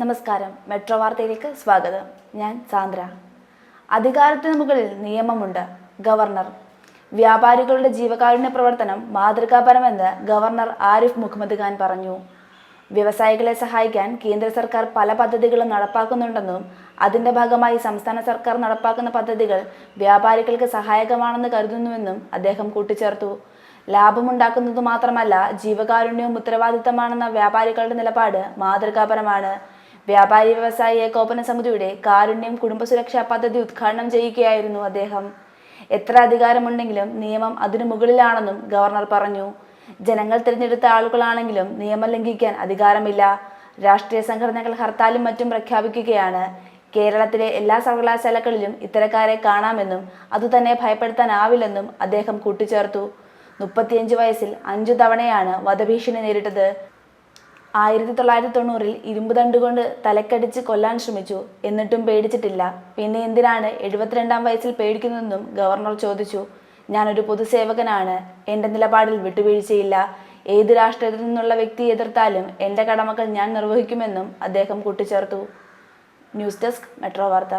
നമസ്കാരം. മെട്രോ വാർത്തയിലേക്ക് സ്വാഗതം. ഞാൻ സാന്ദ്ര. അധികാരത്തിന് മുകളിൽ നിയമമുണ്ട് ഗവർണർ. വ്യാപാരികളുടെ ജീവകാരുണ്യ പ്രവർത്തനം മാതൃകാപരമെന്ന് ഗവർണർ ആരിഫ് മുഹമ്മദ് ഖാൻ പറഞ്ഞു. വ്യവസായികളെ സഹായിക്കാൻ കേന്ദ്ര സർക്കാർ പല പദ്ധതികളും നടപ്പാക്കുന്നുണ്ടെന്നും അതിന്റെ ഭാഗമായി സംസ്ഥാന സർക്കാർ നടപ്പാക്കുന്ന പദ്ധതികൾ വ്യാപാരികൾക്ക് സഹായകമാണെന്ന് കരുതുന്നുവെന്നും അദ്ദേഹം കൂട്ടിച്ചേർത്തു. ലാഭമുണ്ടാക്കുന്നത് മാത്രമല്ല ജീവകാരുണ്യവും ഉത്തരവാദിത്തമാണെന്ന വ്യാപാരികളുടെ നിലപാട് മാതൃകാപരമാണ്. വ്യാപാരി വ്യവസായി ഏകോപന സമിതിയുടെ കാരുണ്യം കുടുംബസുരക്ഷാ പദ്ധതി ഉദ്ഘാടനം ചെയ്യുകയായിരുന്നു അദ്ദേഹം. എത്ര അധികാരമുണ്ടെങ്കിലും നിയമം അതിനു മുകളിലാണെന്നും ഗവർണർ പറഞ്ഞു. ജനങ്ങൾ തിരഞ്ഞെടുത്ത ആളുകളാണെങ്കിലും നിയമം ലംഘിക്കാൻ അധികാരമില്ല. രാഷ്ട്രീയ സംഘടനകൾ ഹർത്താലും മറ്റും പ്രഖ്യാപിക്കുകയാണ്. കേരളത്തിലെ എല്ലാ സർവകലാശാലകളിലും ഇത്തരക്കാരെ കാണാമെന്നും അതുതന്നെ ഭയപ്പെടുത്താനാവില്ലെന്നും അദ്ദേഹം കൂട്ടിച്ചേർത്തു. മുപ്പത്തിയഞ്ച് വയസ്സിൽ അഞ്ചു തവണയാണ് വധഭീഷണി നേരിട്ടത്. ആയിരത്തി തൊള്ളായിരത്തി തൊണ്ണൂറിൽ ഇരുമ്പ് തണ്ടുകൊണ്ട് തലക്കടിച്ച് കൊല്ലാൻ ശ്രമിച്ചു. എന്നിട്ടും പേടിച്ചിട്ടില്ല. പിന്നെ എന്തിനാണ് എഴുപത്തിരണ്ടാം വയസ്സിൽ പേടിക്കുന്നതെന്നും ഗവർണർ ചോദിച്ചു. ഞാനൊരു പൊതുസേവകനാണ്. എന്റെ നിലപാടിൽ വിട്ടുവീഴ്ചയില്ല. ഏത് രാഷ്ട്രീയത്തിൽ നിന്നുള്ള വ്യക്തി എതിർത്താലും എന്റെ കടമകൾ ഞാൻ നിർവഹിക്കുമെന്നും അദ്ദേഹം കൂട്ടിച്ചേർത്തു. ന്യൂസ് ഡെസ്ക് മെട്രോ വാർത്ത.